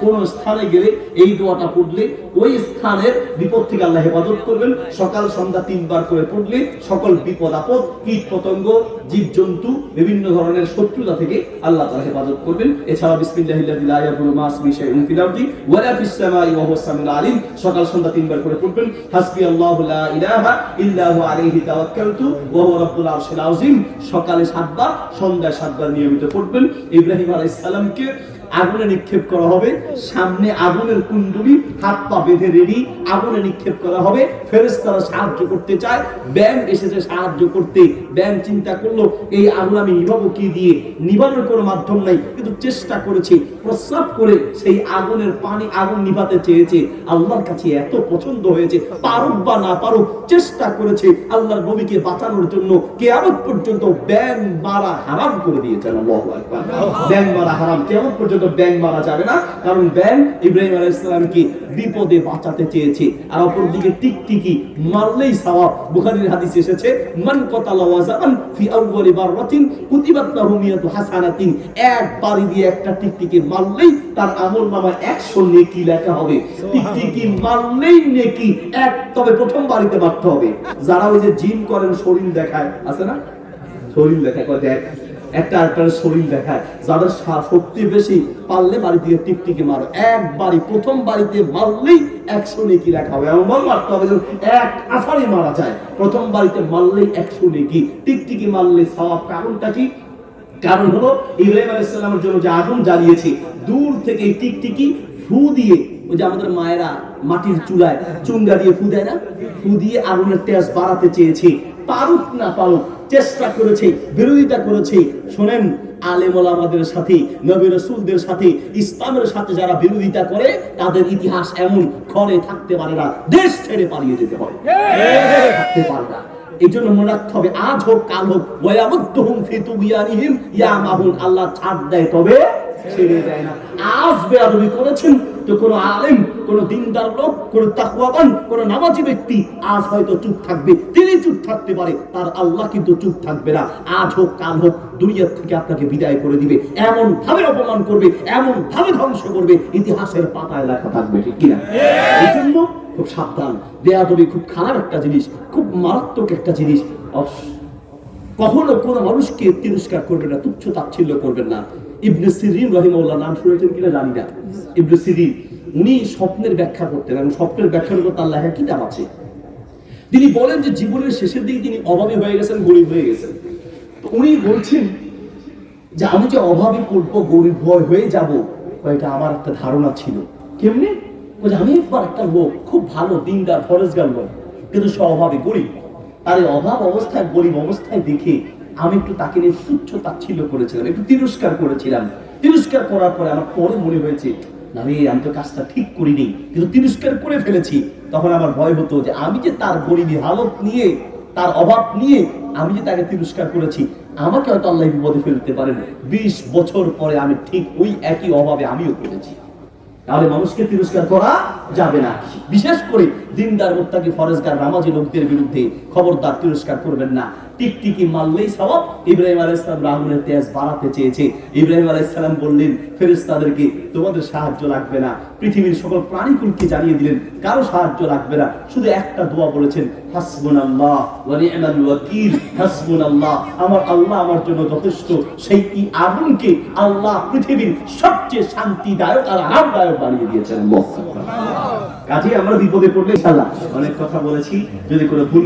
কোন স্থানে গেলে এই দোয়াটা পড়লে, ওই স্থানের বিপদ থেকে আল্লাহ হেফাজত করবেন। সকাল, সন্ধ্যা তিনবার করে পড়লে সকল বিপদ, আপদ, কীট, পতঙ্গ জীব জন্তু বিভিন্ন ধরনের শত্রুতা থেকে আল্লাহ তাআলা হেফাজত করবেন। এছাড়া বিসমিল্লাহিল্লাযী আগুনে নিক্ষেপ করা হবে। সামনে আগুনের কুণ্ডলি, হাত পা বেঁধে রেডি আগুনে নিক্ষেপ করা হবে। ফেরেশতারা সাহায্য করতে চায়। ব্যাং এসেছে সাহায্য করতে। ব্যাং চিন্তা করল, এই আগুন আমি নিভাবো কি দিয়ে? নিভানোর কোনো মাধ্যম নাই, কিন্তু চেষ্টা করেছে। প্রস্রাব করে সেই আগুনের পানি আগুন নিভাতে চেয়েছে। আল্লাহর কাছে এত পছন্দ হয়েছে, পারুক বা না পারুক, চেষ্টা করেছে আল্লাহর নবীকে বাঁচানোর জন্য। কে কেয়ামত পর্যন্ত ব্যাং মারা হারাম করে দিয়েছেন আকবার। মারা হারাম, কেয়ামত পর্যন্ত ব্যাং মারা যাবে না। কারণ ব্যাং ইব্রাহিম আলাইহিস সালামকে বিপদে বাঁচাতে চেয়েছে। আর অপরদিকে টিকটিকি মারলেই সওয়াব। বুখারীর হাদিস এসেছে, মান ওয়াজান ফি আউয়ালি কুতিবাত লাহু মিয়াতু হাসানাতিন। এক বাড়ি দিয়ে একটা মারলেই তার আমল নামায় 100 নেকি লেখা হবে। মারলেই নেকি এক, তবে প্রথম বাড়িতে মারতে হবে। যারা ওই যে জিম করেন, শরীর দেখায়। আছে না? শরীর দেখায়। কয়, দেখ। একটা একটা শরীর দেখায়, যাদের শক্তি বেশি, পারলে বাড়ি দিয়ে টিকটিকি মারো। এক বাড়ি, প্রথম বাড়িতে মারলেই একশো নেকি লেখা হবে। এমন মারতে হবে এক আসারে মারা যায়। প্রথম বাড়িতে মারলেই একশো নেকি। টিকটিকি মারলে সওয়াব কারণটা কি? কারণ হলো, ইব্রাহিম আলাইসাল্লামের জন্য যে আগুন জ্বালিয়েছে, দূর থেকে এই টিকটিকি ফু দিয়ে, ওই যে আমাদের মায়েরা মাটির চুলায় চুঙ্গা দিয়ে ফু দেয় না? ফু দিয়ে আগুনের তেজ বাড়াতে চেয়েছে। পারুক না পারুক চেষ্টা করেছে, বিরোধিতা করেছে। শোনেন আলেমল আমাদের সাথে, নবী রসুলদের সাথে, ইসলামের সাথে যারা বিরোধিতা করে, তাদের ইতিহাস এমন ঘরে থাকতে পারে না, দেশ ছেড়ে পালিয়ে যেতে হয়। এই জন্য মনে রাখতে হবে, আজ হোক, কাল হোক ওয়ামুদ্দুহুম ফি তুগিয়ানিহিম ইয়ামাহুন আল্লাহ ছাড় দেয় তবে ছেড়ে দেয় না। আজ বেয়াদবি করেছেন তো কোনো আলেম, কোনো দিনদার লোক, কোনো তাকওয়াবান, কোনো নামাজি ব্যক্তি আজ হয়তো চুপ থাকবে তিনি চুপ থাকতে পারে, তার আল্লাহ কিন্তু চুপ থাকবে না। আজ হোক, কাল হোক, দুনিয়ার থেকে আপনাকে বিদায় করে দিবে, এমন ভাবে অপমান করবে, এমন ভাবে ধ্বংস করবে, ইতিহাসের পাতায় লেখা থাকবে, ঠিক কিনা? এই জন্য খুব সাবধান। বেয়াদবি খুব খারাপ একটা জিনিস, খুব মারাত্মক একটা জিনিস। কখনো কোনো মানুষকে তিরস্কার করবেন না, তুচ্ছ তাচ্ছিল্য করবেন না। সিরিন রহিমাউল্লাহ নাম শুনেছেন কিনা জানি না। সিরিন, উনি স্বপ্নের ব্যাখ্যা করতেন এবং স্বপ্নের ব্যাখ্যার উপর তার লেখা কিতাব আছে। তিনি বলেন যে জীবনের শেষের দিকে তিনি অভাবী হয়ে গেছেন, গরিব হয়ে গেছেন। উনি বলছেন যে আমি যে অভাবে পড়ব গরিব হয়ে যাব এটা আমার একটা ধারণা ছিল। কেমনি? বলছে আমি একবার একটা লোক, খুব ভালো, দিনদার ফরেজগার লোক কিন্তু সে অভাবে, গরিব। তার এই অভাব অবস্থায়, গরিব অবস্থায় দেখে আমি একটু তাকে নিয়ে তুচ্ছ তাচ্ছিল্য করেছিলাম, একটু তিরস্কার করেছিলাম। তিরস্কার করার পরে আমার পরে মনে হয়েছে, না রে, আমি তো কাজটা ঠিক করিনি। কিন্তু তিরস্কার করে ফেলেছি। তখন আমার ভয় হতো যে আমি যে তার গরিবী হালত নিয়ে, তার অভাব নিয়ে আমি যে তাকে তিরস্কার করেছি, আমাকে হয়তো আল্লাহ বিপদে ফেলতে পারেন। বিশ বছর পরে আমি ঠিক ওই একই অভাবে আমিও পড়েছি। তাহলে মানুষকে তিরস্কার করা যাবে না। বিশেষ করে দিনদার মোত্তাকি ফরেজগার নামাজি লোকদের বিরুদ্ধে খবরদার তিরস্কার করবেন না। টিকটিকি মারলেই সওয়াব। ইব্রাহিম আলাইহিসসালাম রাহুলের তেজ বাড়াতে চেয়েছে। ইব্রাহিম আলাইহিসসালাম বললেন ফেরেশতাদেরকে তোমাদের সাহায্য লাগবে না? পৃথিবীর সকল প্রাণীকুলকে জানিয়ে দিলেন? কারও সাহায্য লাগবে না। শুধু একটা দোয়া বলেছেন নি'মাল ওয়াকিল হাসবুনাল্লাহ। আমার আল্লাহ আমার জন্য যথেষ্ট। সেই কি আগুনকে আল্লাহ পৃথিবীর সবচেয়ে শান্তিদায়ক আর আরামদায়ক বানিয়ে দিয়েছেন। আল্লাহ কাজে আমরা বিপদে পড়লে ইনশাআল্লাহ অনেক কথা বলেছি। যদি কোনো ভুল